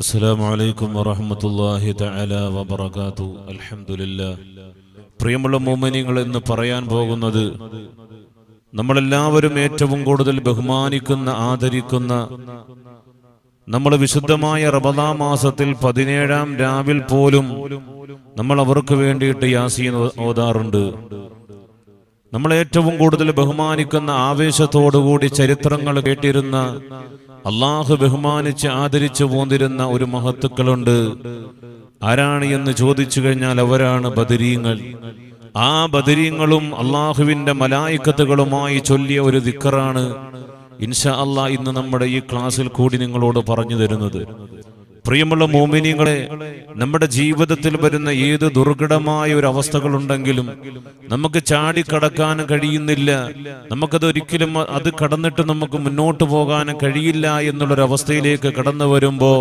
അസ്സലാമു അലൈക്കും വറഹ്മത്തുള്ളാഹി തആല വബറകാതു. അൽഹംദുലില്ലാ. പ്രിയമുള്ള മോമിനിങ്ങൾ എന്ന് പറയാൻ പോകുന്നത് നമ്മളെല്ലാവരും ഏറ്റവും കൂടുതൽ ബഹുമാനിക്കുന്ന ആദരിക്കുന്ന നമ്മൾ വിശുദ്ധമായ റബദാ മാസത്തിൽ പതിനേഴാം രാവിൽ പോലും നമ്മൾ അവർക്ക് വേണ്ടിയിട്ട് യാസീൻ ഓതാറുണ്ട്. നമ്മൾ ഏറ്റവും കൂടുതൽ ബഹുമാനിക്കുന്ന ആവേശത്തോടുകൂടി ചരിത്രങ്ങൾ കേട്ടിരുന്ന അള്ളാഹു ബഹുമാനിച്ച് ആദരിച്ചു പോന്നിരുന്ന ഒരു മഹത്തുക്കളുണ്ട്. ആരാണ് എന്ന് ചോദിച്ചു കഴിഞ്ഞാൽ അവരാണ് ബദരീങ്ങൾ. ആ ബദരീങ്ങളും അള്ളാഹുവിന്റെ മലായിക്കത്തുകളുമായി ചൊല്ലിയ ഒരു ദിക്കറാണ് ഇൻഷാ അള്ളാഹ് ഇന്ന് നമ്മുടെ ഈ ക്ലാസ്സിൽ കൂടി നിങ്ങളോട് പറഞ്ഞു തരുന്നത്. പ്രിയമുള്ള മോമിനികളെ നമ്മുടെ ജീവിതത്തിൽ വരുന്ന ഏത് ദുർഘടമായ ഒരു അവസ്ഥകളുണ്ടെങ്കിലും നമുക്ക് ചാടിക്കടക്കാൻ കഴിയുന്നില്ല. നമുക്കത് ഒരിക്കലും അത് കടന്നിട്ട് നമുക്ക് മുന്നോട്ട് പോകാൻ കഴിയില്ല എന്നുള്ളൊരവസ്ഥയിലേക്ക് കടന്നു വരുമ്പോ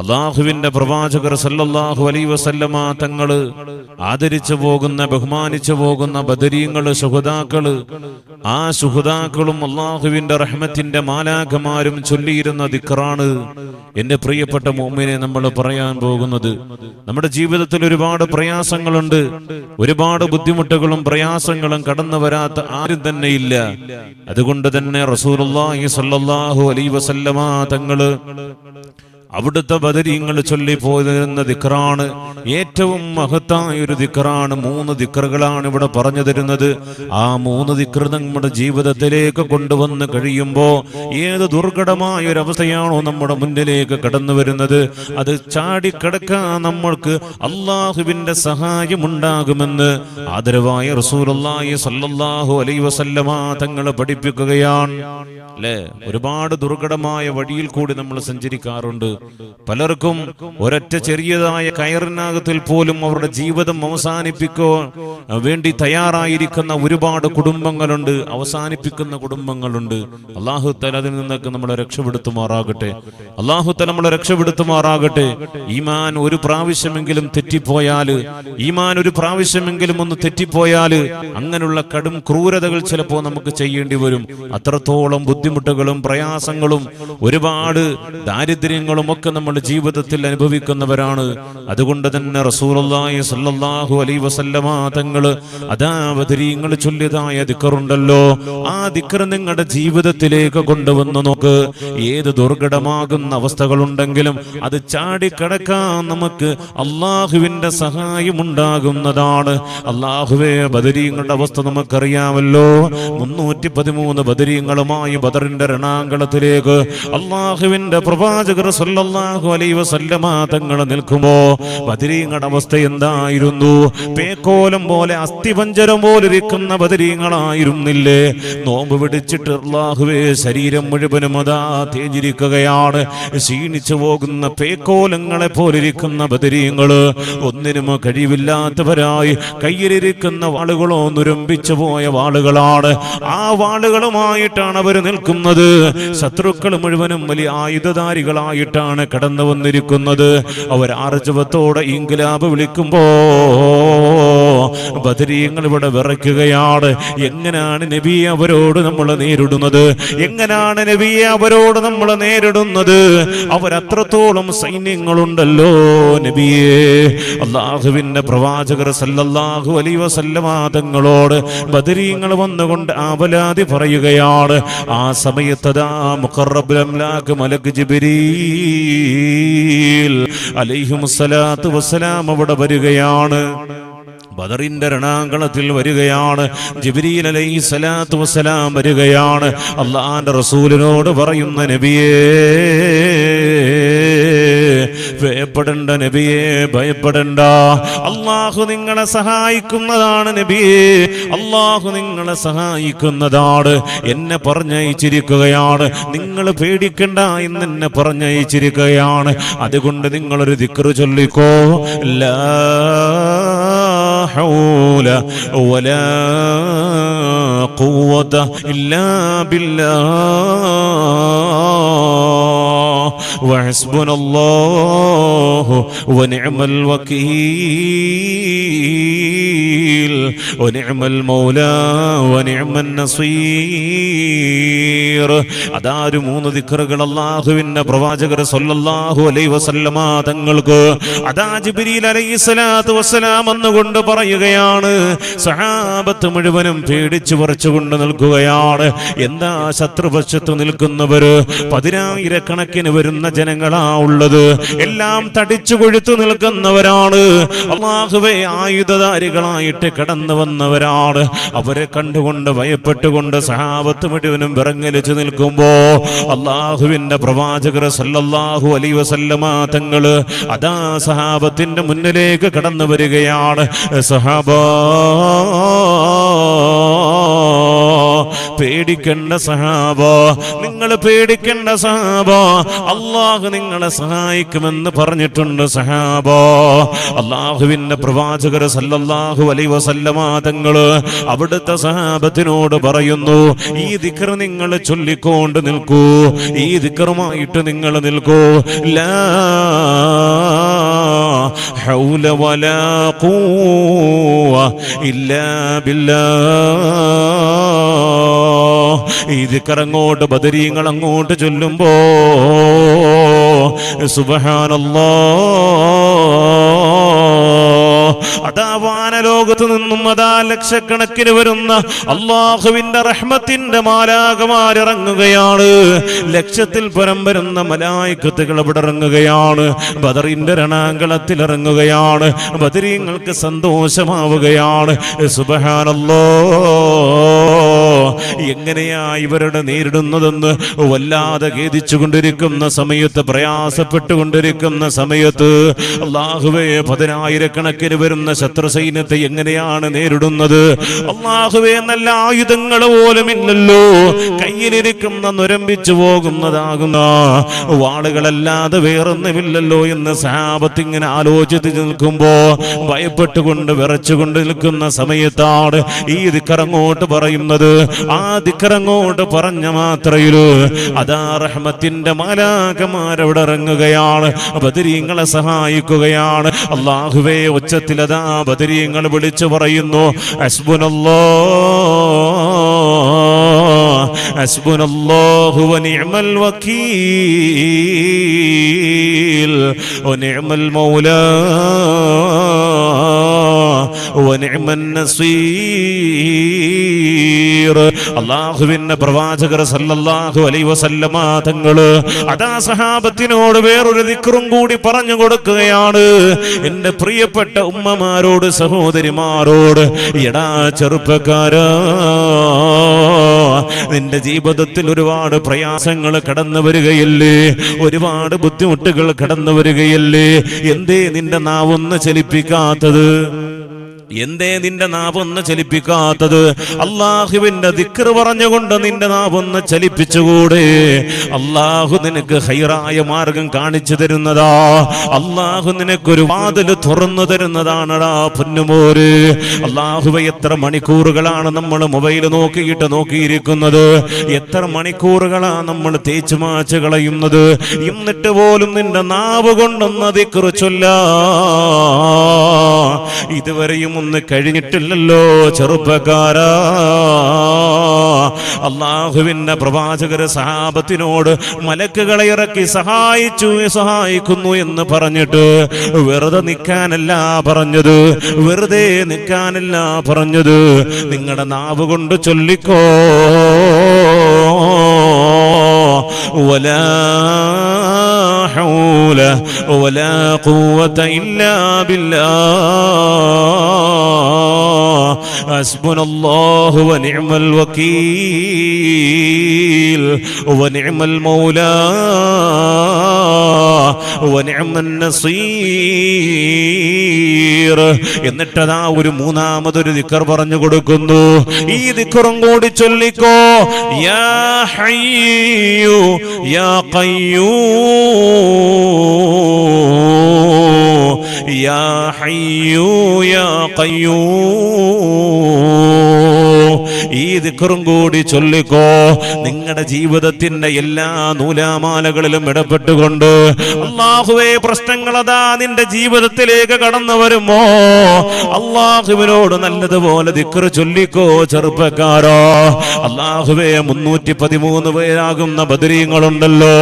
അള്ളാഹുവിന്റെ പ്രവാചകർ സല്ലല്ലാഹു അലൈ വസല്ലമ തങ്ങൾ ആദരിച്ചു പോകുന്ന ബഹുമാനിച്ചു പോകുന്ന ബദരീങ്ങൾ സുഹൃതാക്കൾ ആ സുഹൃതാക്കളും അള്ളാഹുവിന്റെ റഹ്മത്തിന്റെ മാലാഖമാരും ചൊല്ലിയിരുന്ന ദിക്റാണ് എന്റെ പ്രിയപ്പെട്ട മോമിനെ നമ്മൾ പറയാൻ പോകുന്നത്. നമ്മുടെ ജീവിതത്തിൽ ഒരുപാട് പ്രയാസങ്ങളുണ്ട്. ഒരുപാട് ബുദ്ധിമുട്ടുകളും പ്രയാസങ്ങളും കടന്നു വരാത്ത ആരും തന്നെ ഇല്ല. അതുകൊണ്ട് തന്നെ റസൂലുള്ളാഹി സല്ലല്ലാഹു അലൈഹി വസല്ലമ തങ്ങൾ അവിടുത്തെ ചൊല്ലി പോയിരുന്ന ദിക്റാണ്. ഏറ്റവും മഹത്തായ ഒരു ദിക്റാണ്. മൂന്ന് ദിക്റുകളാണ് ഇവിടെ പറഞ്ഞു തരുന്നത്. ആ മൂന്ന് ദിക്ർ നമ്മുടെ ജീവിതത്തിലേക്ക് കൊണ്ടുവന്ന് കഴിയുമ്പോൾ ഏത് ദുർഘടമായ ഒരു അവസ്ഥയാണോ നമ്മുടെ മുന്നിലേക്ക് കടന്നു വരുന്നത്. അത് ചാടിക്കിടക്കാൻ നമ്മൾക്ക് അള്ളാഹുവിന്റെ സഹായം ഉണ്ടാകുമെന്ന് ആദരവായ റസൂലുള്ളാഹി സല്ലാഹു അലൈ വസല്ലമ തങ്ങൾ പഠിപ്പിക്കുകയാണ്. അല്ലേ? ഒരുപാട് ദുർഘടമായ വഴിയിൽ കൂടി നമ്മൾ സഞ്ചരിക്കാറുണ്ട്. പലർക്കും ഒരൊറ്റ ചെറിയതായ കയറിനകത്തിൽ പോലും അവരുടെ ജീവിതം അവസാനിപ്പിക്കോ വേണ്ടി തയ്യാറായിരിക്കുന്ന ഒരുപാട് കുടുംബങ്ങളുണ്ട്. അവസാനിപ്പിക്കുന്ന കുടുംബങ്ങളുണ്ട്. അള്ളാഹു തല അതിൽ നിന്നൊക്കെ നമ്മളെ രക്ഷപ്പെടുത്തുമാറാകട്ടെ. അള്ളാഹു തല നമ്മളെ രക്ഷപ്പെടുത്തുമാറാകട്ടെ. ഈമാൻ ഒരു പ്രാവശ്യമെങ്കിലും തെറ്റിപ്പോയാൽ ഈമാൻ ഒരു പ്രാവശ്യമെങ്കിലും ഒന്ന് തെറ്റിപ്പോയാൽ അങ്ങനെയുള്ള കടും ക്രൂരതകൾ ചിലപ്പോൾ നമുക്ക് ചെയ്യേണ്ടി വരും. അത്രത്തോളം ബുദ്ധിമുട്ടുകളും പ്രയാസങ്ങളും ഒരുപാട് ദാരിദ്ര്യങ്ങളും ഒക്കെ നമ്മുടെ ജീവിതത്തിൽ അനുഭവിക്കുന്നവരാണ്. അതുകൊണ്ട് തന്നെ റസൂലുള്ളാഹി സ്വല്ലല്ലാഹു അലൈഹി വസല്ലമ അതാവതരീങ്ങൾ ചൊല്ലിയതായ ദിക്കറുണ്ടല്ലോ. ആ ദിക്കർ നിങ്ങളുടെ ജീവിതത്തിലേക്ക് കൊണ്ടുവന്ന് നോക്ക്. ഏത് ദുർഘടമാകുന്ന അവസ്ഥകളുണ്ടെങ്കിലും അത് ചാടിക്കടക്കാൻ നമുക്ക് അള്ളാഹുവിന്റെ സഹായം ഉണ്ടാകുന്നതാണ് അള്ളാഹുവേ ബദരീങ്ങളുടെ അവസ്ഥ നമുക്കറിയാമല്ലോ. മുന്നൂറ്റി പതിമൂന്ന് ബദരീങ്ങളുമായി ബദറിന്റെ രണാങ്കളത്തിലേക്ക് അള്ളാഹുവിന്റെ പ്രവാചകർ സല്ലല്ലാഹു അലൈഹി വസല്ലമ തങ്ങൾ നിൽക്കുമ്പോ ബദരീങ്ങളുടെ അവസ്ഥ എന്തായിരുന്നു? പേക്കോലം പോലെ അസ്ഥിപഞ്ചരം പോലെ ഇരിക്കുന്ന ബദരീങ്ങളായിരുന്നില്ലേ? നോമ്പ് പിടിച്ചിട്ട് അള്ളാഹുവേ ശരീരം മുഴുവനും അതാ തേഞ്ഞിരിക്കുകയാണ്. ക്ഷീണിച്ചു പോകുന്ന പേക്കോലങ്ങളെ പോലിരിക്കുന്ന ബദരീങ്ങൾ ഒന്നിനും കഴിവില്ലാത്തവരായി കയ്യിലിരിക്കുന്ന വാളുകളോ നുരമ്പിച്ചു പോയ വാളുകളാണ്. ആ വാളുകളുമായിട്ടാണ് അവർ നിൽക്കുന്നത്. ശത്രുക്കൾ മുഴുവനും വലിയ ആയുധധാരികളായിട്ടാണ് കടന്നു വന്നിരിക്കുന്നത്. അവർ ആർജവത്തോടെ ഇൻകിലാബ് വിളിക്കുമ്പോ ബദരീങ്ങൾ ഇവിടെ വിറയ്ക്കുകയാണ്. എങ്ങനെയാണ് നബിയെ അവരോട് നമ്മൾ നേരിടുന്നത്? എങ്ങനെയാണ് നബിയെ അവരോട് നമ്മൾ നേരിടുന്നത്? അവരത്രത്തോളം സൈന്യങ്ങളുണ്ടല്ലോ നബിയെ. അള്ളാഹുവിന്റെ പ്രവാചകർ സല്ലല്ലാഹു അലൈഹി വസല്ലമ തങ്ങളോട് ബദരീങ്ങൾ വന്നുകൊണ്ട് ആവലാതി പറയുകയാണ്. ആ സമയത്തതാ മുഖറബ്ലാഖ് മലക് ജിബ്രീൽ അലൈഹിമുസ്സലാത്തു വസ്സലാം അവിടെ വരികയാണ്. ബദറിന്റെ രണാങ്കളത്തിൽ വരികയാണ്. ജിബ്രീൽ അലൈഹി സ്വലാത്തു വസ്സലാം വരികയാണ്. അള്ളാന്റെ റസൂലിനോട് പറയുന്ന നബിയേ ഭയപ്പെടണ്ട നബിയെ ഭയപ്പെടണ്ട. അള്ളാഹു നിങ്ങളെ സഹായിക്കുന്നതാണ് നബിയെ അള്ളാഹു നിങ്ങളെ സഹായിക്കുന്നതാണ്. എന്നെ പറഞ്ഞയച്ചിരിക്കുകയാണ്. നിങ്ങൾ പേടിക്കണ്ട എന്ന് എന്നെ പറഞ്ഞയച്ചിരിക്കുകയാണ്. അതുകൊണ്ട് നിങ്ങളൊരു ദിക്റ് ചൊല്ലിക്കോ. ലാ حول ولا قوة إلا بالله. وحسبنا الله ونعم الوكيل ونعم المولى ونعم النصير അതാര് മൂന്ന് ദിക്കറുകൾ അള്ളാഹുവിന്റെ പ്രവാചകർ സല്ലല്ലാഹു അലൈഹി വസല്ലമ തങ്ങൾക്ക് അതാ ജിബ്രീൽ അലൈഹി സ്വലാത്തു വസ്സലാം എന്നുകൊണ്ട് പറയുകയാണ് സഹാബത്ത് മുഴുവനും പേടിച്ചു പറിച്ചുകൊണ്ട് നിൽക്കുകയാണ് എന്താ ശത്രുപക്ഷത്ത് നിൽക്കുന്നവര് പതിനായിരക്കണക്കിന് വരുന്ന ജനങ്ങളാ ഉള്ളത്. എല്ലാം തടിച്ചു കൊഴുത്തു നിൽക്കുന്നവരാണ്. അള്ളാഹുവെ ആയുധധാരികളായിട്ട് കടന്നു വന്നവരാണ്. അവരെ കണ്ടുകൊണ്ട് ഭയപ്പെട്ടുകൊണ്ട് സഹാബത്ത് മുഴുവനും വിറങ്ങലിച്ചു നിൽക്കുമ്പോ അള്ളാഹുവിന്റെ പ്രവാചകർ സല്ലല്ലാഹു അലൈഹി വസല്ലമ തങ്ങൾ അതാ സഹാബത്തിന്റെ മുന്നിലേക്ക് കടന്നു വരികയാണ്. സഹാബ പേടിക്കണ്ട സഹാബോ. നിങ്ങൾ പേടിക്കേണ്ട സഹാബോ. അള്ളാഹു നിങ്ങളെ സഹായിക്കുമെന്ന് പറഞ്ഞിട്ടുണ്ട് സഹാബോ. അള്ളാഹുവിന്റെ പ്രവാചകർ സല്ലല്ലാഹു അലൈ വസല്ലമാതങ്ങൾ അവിടുത്തെ സഹാബത്തിനോട് പറയുന്നു ഈ ദിക്കർ നിങ്ങൾ ചൊല്ലിക്കൊണ്ട് നിൽക്കൂ. ഈ ദിക്കറുമായിട്ട് നിങ്ങൾ നിൽക്കൂ. ലാ വലാ ഖുവ ഇല്ലാ ബില്ലാഹ് ഈ ദിക്കറങ്ങോട്ട് ബദരീങ്ങൾ അങ്ങോട്ട് ചൊല്ലുമ്പോ സുബഹാനല്ലോ. അതാ വാനലോകത്ത് നിന്നും അതാ ലക്ഷക്കണക്കിന് വരുന്ന അള്ളാഹുവിന്റെ റഹ്മത്തിന്റെ മാലാകമാരിറങ്ങുകയാണ് ലക്ഷത്തിൽ പരം വരുന്ന മലായിക്കത്തുകൾ ഇവിടെ ഇറങ്ങുകയാണ്. ബദറിന്റെ രണാങ്കളത്തിൽ ഇറങ്ങുകയാണ് ബദരീങ്ങൾക്ക് സന്തോഷമാവുകയാണ്. സുബഹാനല്ലോ. എങ്ങനെയാ ഇവരുടെ നേരിടുന്നതെന്ന് വല്ലാതെ ഖേദിച്ചു കൊണ്ടിരിക്കുന്ന സമയത്ത് പ്രയാസപ്പെട്ടുകൊണ്ടിരിക്കുന്ന സമയത്ത് അള്ളാഹുവേ പതിനായിരക്കണക്കിന് വരുന്ന ശത്രു സൈന്യത്തെ എങ്ങനെയാണ് നേരിടുന്നത്? അള്ളാഹുവേ നല്ല ആയുധങ്ങൾ പോലും ഇല്ലല്ലോ. കയ്യിലിരിക്കുന്ന നുരമ്പിച്ചു പോകുന്നതാകുന്ന വാളുകളല്ലാതെ വേറൊന്നുമില്ലല്ലോ എന്ന് സഹാബത്ത് ഇങ്ങനെ ആലോചിച്ച് നിൽക്കുമ്പോ ഭയപ്പെട്ടുകൊണ്ട് വിറച്ചുകൊണ്ട് നിൽക്കുന്ന സമയത്താണ് ഈ ദിക്കറങ്ങോട്ട് പറയുന്നത്. ആ ദിക്കറങ്ങോട്ട് പറഞ്ഞ മാത്രയിൽ അതാ റഹ്മത്തിന്റെ മാലാകമാരവിടെ ഇറങ്ങുകയാണ്. ബദരീങ്ങളെ സഹായിക്കുകയാണ്. അള്ളാഹുവേ ഉച്ചത്തിൽ അതാ ബദരീങ്ങൾ വിളിച്ചു പറയുന്നു അസ്ബുനല്ലോ അസ്ബുനല്ലാഹു വനിഅമൽ വകീൽ വനിഅമൽ മൗലാ വനിഅമൻ നസീർ. ബഷീർ അള്ളാഹുവിന്റെ പ്രവാചകർ സല്ലല്ലാഹു അലൈ വസല്ലമ തങ്ങൾ അതാ സഹാബത്തിനോട് വേറൊരു ദിക്റും കൂടി പറഞ്ഞു കൊടുക്കുകയാണ്. എന്റെ പ്രിയപ്പെട്ട ഉമ്മമാരോട് സഹോദരിമാരോട് എടാ ചെറുപ്പക്കാരാ നിന്റെ ജീവിതത്തിൽ ഒരുപാട് പ്രയാസങ്ങൾ കടന്നു വരികയില്ലേ? ഒരുപാട് ബുദ്ധിമുട്ടുകൾ കടന്നു വരികയില്ലേ? എന്തേ നിന്റെ നാവൊന്ന് ചലിപ്പിക്കാത്തത്? എന്തേ നിന്റെ നാവൊന്ന് ചലിപ്പിക്കാത്തത്? അള്ളാഹുവിന്റെ ദിക്കർ പറഞ്ഞുകൊണ്ട് നിന്റെ നാവൊന്ന് ചലിപ്പിച്ചുകൂടെ? അള്ളാഹു നിനക്ക് ഹൈറായ മാർഗം കാണിച്ചു തരുന്നതാ. അള്ളാഹു നിനക്കൊരു വാതിൽ തുറന്നു തരുന്നതാണടാ പൊന്നുമോര്. അള്ളാഹുവ എത്ര മണിക്കൂറുകളാണ് നമ്മൾ മൊബൈൽ നോക്കിയിട്ട് നോക്കിയിരിക്കുന്നത്? എത്ര മണിക്കൂറുകളാണ് നമ്മൾ തേച്ചു മാച്ചു കളയുന്നത്? എന്നിട്ട് പോലും നിന്റെ നാവ് കൊണ്ടൊന്ന് ഇതുവരെയും ഒന്ന് കഴിഞ്ഞിട്ടില്ലല്ലോ ചെറുപ്പക്കാരാ അള്ളാഹുവിന്റെ പ്രവാചകര് സഹാബത്തിനോട് മലക്കുകളെ ഇറക്കി സഹായിച്ചു സഹായിക്കുന്നു എന്ന് പറഞ്ഞിട്ട് വെറുതെ നിൽക്കാനല്ല പറഞ്ഞത് വെറുതെ നിൽക്കാനല്ല പറഞ്ഞത് നിങ്ങളുടെ നാവ് കൊണ്ട് ചൊല്ലിക്കോ ولا حول ولا قوة إلا بالله. حسبنا الله ونعم الوكيل ونعم المولى ونعم النصير. എന്നിട്ടതാ ഒരു മൂന്നാമതൊരു ദിക്കർ പറഞ്ഞു കൊടുക്കുന്നു. ഈ ദിക്കറും കൂടി ചൊല്ലിക്കോ. യാ ഹയ്യു യാ ഖയ്യൂ. യാ ഹയ്യു യാ ഖയ്യൂം. ദിക്കറും കൂടി ചൊല്ലിക്കോ. നിങ്ങളുടെ ജീവിതത്തിന്റെ എല്ലാ നൂലാമാലകളിലും ഇടപെട്ടുകൊണ്ട് അള്ളാഹുവേ പ്രശ്നങ്ങൾ അതാ നിന്റെ ജീവിതത്തിലേക്ക് കടന്നു വരുമോ? അള്ളാഹുവിനോട് നല്ലതുപോലെ ദിക്കറ് ചൊല്ലിക്കോ ചെറുപ്പക്കാരോ. അള്ളാഹുവേ മുന്നൂറ്റി പതിമൂന്ന് പേരാകുന്ന ബദരീങ്ങളുണ്ടല്ലോ.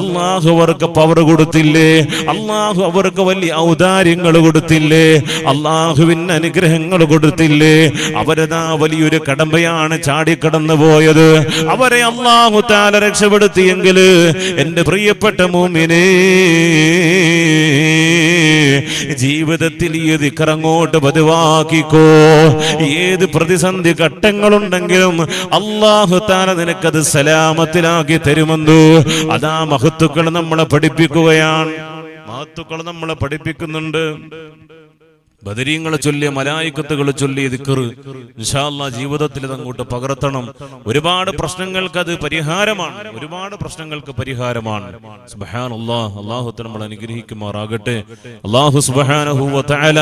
അള്ളാഹു അവർക്ക് പവർ കൊടുത്തില്ലേ? അള്ളാഹു അവർക്ക് വലിയ ഔദാര്യങ്ങൾ കൊടുത്തില്ലേ? അള്ളാഹുവിന് അനുഗ്രഹങ്ങൾ കൊടുത്തില്ലേ? അവരതാ വലിയൊരു കടമ്പയാണ് ചാടിക്കടന്നു പോയത്. അവരെ അള്ളാഹു താല രക്ഷപ്പെടുത്തിയെങ്കിൽ എന്റെ പ്രിയപ്പെട്ട മൂമിനെ ജീവിതത്തിൽ ഈ ദിക്കറങ്ങോട്ട് പതിവാക്കിക്കോ? ഏത് പ്രതിസന്ധി ഘട്ടങ്ങളുണ്ടെങ്കിലും അള്ളാഹു താല നിനക്കത് സലാമത്തിലാക്കി തരുമെന്നു. അതാ മഹത്തുക്കൾ നമ്മളെ പഠിപ്പിക്കുകയാണ്. മഹത്തുക്കൾ നമ്മളെ പഠിപ്പിക്കുന്നുണ്ട്. ബദരീങ്ങളെ ചൊല്ലിയ മലായിക്കത്തുകളെ ചൊല്ലിയ ദിക്കറ് നിഷാല്ല ജീവിതത്തിൽ ഇതങ്ങോട്ട് പകർത്തണം. ഒരുപാട് പ്രശ്നങ്ങൾക്ക് അത് പരിഹാരമാണ്. ഒരുപാട് പ്രശ്നങ്ങൾക്ക് പരിഹാരമാണ്. സുബ്ഹാനല്ലാഹ് അള്ളാഹുത്തെ നമ്മൾ അനുഗ്രഹിക്കുമാറാകട്ടെ. അള്ളാഹു സുബ്ഹാനഹു തആല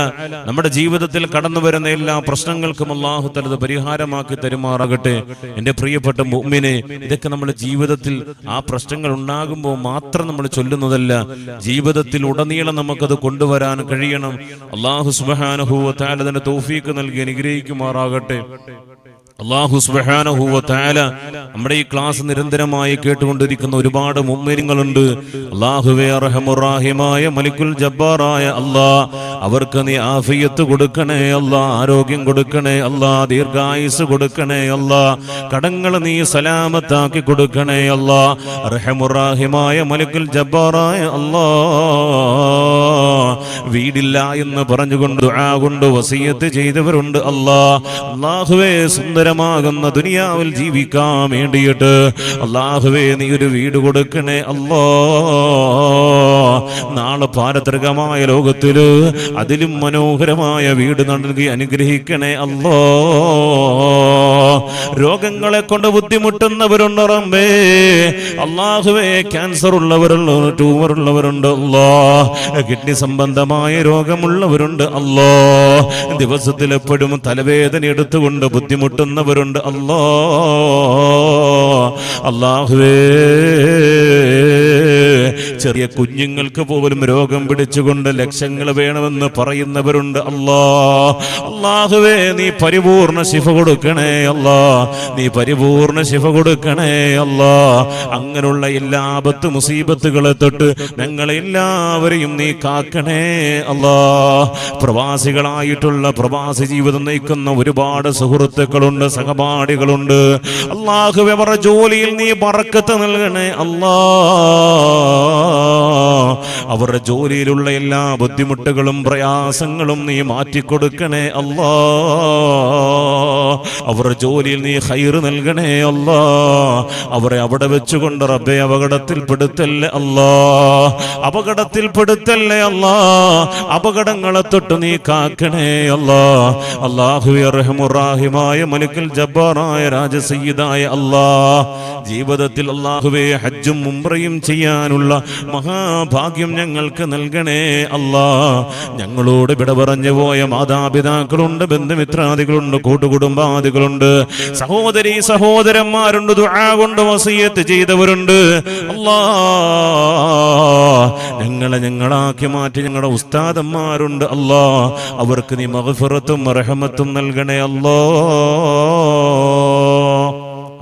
നമ്മുടെ ജീവിതത്തിൽ കടന്നു വരുന്ന എല്ലാ പ്രശ്നങ്ങൾക്കും അള്ളാഹു തലത് പരിഹാരമാക്കി തരുമാറാകട്ടെ. എന്റെ പ്രിയപ്പെട്ട മുമ്മിനെ ഇതൊക്കെ നമ്മുടെ ജീവിതത്തിൽ ആ പ്രശ്നങ്ങൾ ഉണ്ടാകുമ്പോൾ മാത്രം നമ്മൾ ചൊല്ലുന്നതല്ല. ജീവിതത്തിൽ ഉടനീളം നമുക്കത് കൊണ്ടുവരാൻ കഴിയണം. അള്ളാഹു സുബ്ഹാനഹു തന്നെ തൗഫീക്ക് നൽകി അനുഗ്രഹിക്കുമാറാകട്ടെ. അള്ളാഹു സുബ്ഹാനഹു തആല നമ്മുടെ ഈ ക്ലാസ് നിരന്തരമായി കേട്ടുകൊണ്ടിരിക്കുന്ന ഒരുപാട് മുമ്മരിങ്ങളുണ്ട് അള്ളാഹുവേ റഹമുറാഹിമായ മലിക്കുൽ ജബ്ബാറായ അല്ലാ അവർക്ക് നീ ആഫിയത്ത് കൊടുക്കണേ അല്ലാ ആരോഗ്യം കൊടുക്കണേ അല്ലാ ദീർഘായുസ് കൊടുക്കണേ അല്ലാ കടങ്ങൾ നീ സലാമത്താക്കി കൊടുക്കണേ അല്ലാ റഹമുറാഹിമായ മലിക്കുൽ ജബ്ബാറായ അല്ലാ. വീടില്ല എന്ന് പറഞ്ഞുകൊണ്ട് ദുആ കൊണ്ട് വസിയത്ത് ചെയ്തവരുണ്ട് അല്ലാ. അള്ളാഹുവേ സുന്ദരമാകുന്ന ദുനിയാവിൽ ജീവിക്കാൻ വേണ്ടിയിട്ട് അള്ളാഹുവേ നീ ഒരു വീട് കൊടുക്കണേ അല്ലോ. നാളെ പാരത്രികമായ ലോകത്തിൽ അതിലും മനോഹരമായ വീട് നൽകി അനുഗ്രഹിക്കണേ അല്ലോ. രോഗങ്ങളെ കൊണ്ട് ബുദ്ധിമുട്ടുന്നവരുണ്ട് റമ്പേ അള്ളാഹുവേ ക്യാൻസർ ഉള്ളവരുള്ള ട്യൂമർ ഉള്ളവരുണ്ട് അല്ലോ. കിഡ്നി സംബന്ധമായ രോഗമുള്ളവരുണ്ട്. അല്ലോ ദിവസത്തിൽ എപ്പോഴും തലവേദന എടുത്തുകൊണ്ട് ബുദ്ധിമുട്ടുന്നവരുണ്ട്. അല്ലോ അള്ളാഹുവേ ചെറിയ കുഞ്ഞുങ്ങൾക്ക് പോലും രോഗം പിടിച്ചുകൊണ്ട് ലക്ഷങ്ങൾ വേണമെന്ന് പറയുന്നവരുണ്ട്. അല്ലാ അള്ളാഹുവേ നീ പരിപൂർണ ശിഫ കൊടുക്കണേ അല്ലാ. നീ പരിപൂർണ ശിഫ കൊടുക്കണേ അല്ലാ. അങ്ങനെയുള്ള എല്ലാ ആപത്ത് മുസീബത്തുകളെ തൊട്ട് ഞങ്ങൾ എല്ലാവരെയും നീ കാക്കണേ അല്ലാ. പ്രവാസികളായിട്ടുള്ള പ്രവാസി ജീവിതം നയിക്കുന്ന ഒരുപാട് സുഹൃത്തുക്കളുണ്ട് സഹപാഠികളുണ്ട്. അള്ളാഹു അവരുടെ ജോലിയിൽ നീ പറക്കത്ത് നൽകണേ അല്ലാ. അവരുടെ ജോലിയിലുള്ള എല്ലാ ബുദ്ധിമുട്ടുകളും പ്രയാസങ്ങളും നീ മാറ്റിക്കൊടുക്കണേ അല്ലാ. അവരുടെ ജോലിയിൽ നീ ഹൈറ് നൽകണേ അല്ലാ. അവരെ അവിടെ വെച്ചുകൊണ്ട് റബ്ബെ അപകടത്തിൽപ്പെടുത്തല്ലേ അല്ലാ. അപകടത്തിൽപ്പെടുത്തല്ലേ അല്ലാ. അപകടങ്ങളെ തൊട്ട് നീ കാക്കണേ അല്ലാ. അള്ളാഹുറാഹിമായ റഹമുറാഹിമായ മലിക്കൽ ജബ്ബാറായ രാജസയ്യിദായ അല്ലാ. ജീവിതത്തിൽ അള്ളാഹുവെ ഹജ്ജും മുംറയും ചെയ്യാനുള്ള മഹാഭാഗ്യം ഞങ്ങൾക്ക് നൽകണേ അല്ലാ. ഞങ്ങളോട് വിട പറഞ്ഞു പോയ മാതാപിതാക്കളുണ്ട് ബന്ധുമിത്രാദികളുണ്ട് കൂട്ടുകുടുംബാദികളുണ്ട് സഹോദരി സഹോദരന്മാരുണ്ട് ദുആ കൊണ്ട് വസിയത്ത് ചെയ്തവരുണ്ട്. അല്ലാ ഞങ്ങളെ ഞങ്ങളാക്കി മാറ്റി ഞങ്ങളുടെ ഉസ്താദന്മാരുണ്ട്. അല്ലാ അവർക്ക് നീ മഗ്ഫിറത്തും റഹമത്തും നൽകണേ അല്ലാ.